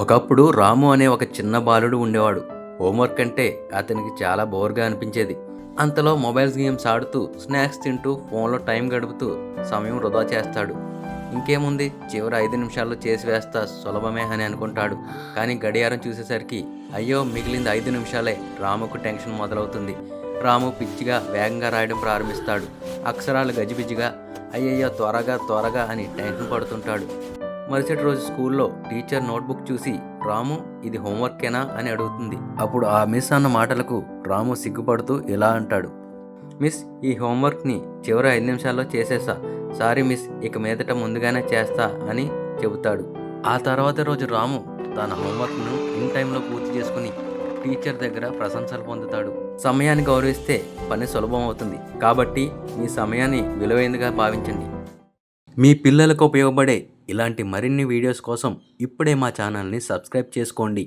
ఒకప్పుడు రాము అనే ఒక చిన్న బాలుడు ఉండేవాడు. హోంవర్క్ అంటే అతనికి చాలా బోర్గా అనిపించేది. అంతలో మొబైల్స్ గేమ్స్ ఆడుతూ స్నాక్స్ తింటూ ఫోన్లో టైం గడుపుతూ సమయం వృధా చేస్తాడు. ఇంకేముంది? చివరి ఐదు నిమిషాల్లో చేసి వేస్తా సులభమే అని అనుకుంటాడు. కానీ గడియారం చూసేసరికి అయ్యో మిగిలింది ఐదు నిమిషాలే. రాముకు టెన్షన్ మొదలవుతుంది. రాము పిచ్చిగా వేగంగా రాయడం ప్రారంభిస్తాడు. అక్షరాలు గజిబిజిగా అయ్యయ్యో త్వరగా త్వరగా అని టెన్షన్ పడుతుంటాడు. మరుసటి రోజు స్కూల్లో టీచర్ నోట్బుక్ చూసి రాము ఇది హోంవర్కేనా? అని అడుగుతుంది. అప్పుడు ఆ మిస్ అన్న మాటలకు రాము సిగ్గుపడుతూ ఇలా అంటాడు. మిస్ ఈ హోంవర్క్ని చివరి ఐదు నిమిషాల్లో చేసేసా. సారీ మిస్ ఇక మీదట ముందుగానే చేస్తా అని చెబుతాడు. ఆ తర్వాత రోజు రాము తన హోంవర్క్ను ఇన్ టైంలో పూర్తి చేసుకుని టీచర్ దగ్గర ప్రశంసలు పొందుతాడు. సమయాన్ని గౌరవిస్తే పని సులభం అవుతుంది. కాబట్టి మీ సమయాన్ని విలువైనదిగా భావించండి. మీ పిల్లలకు ఉపయోగపడే ఇలాంటి మరిన్ని వీడియోస్ కోసం ఇప్పుడే మా ఛానల్ని సబ్స్క్రైబ్ చేసుకోండి.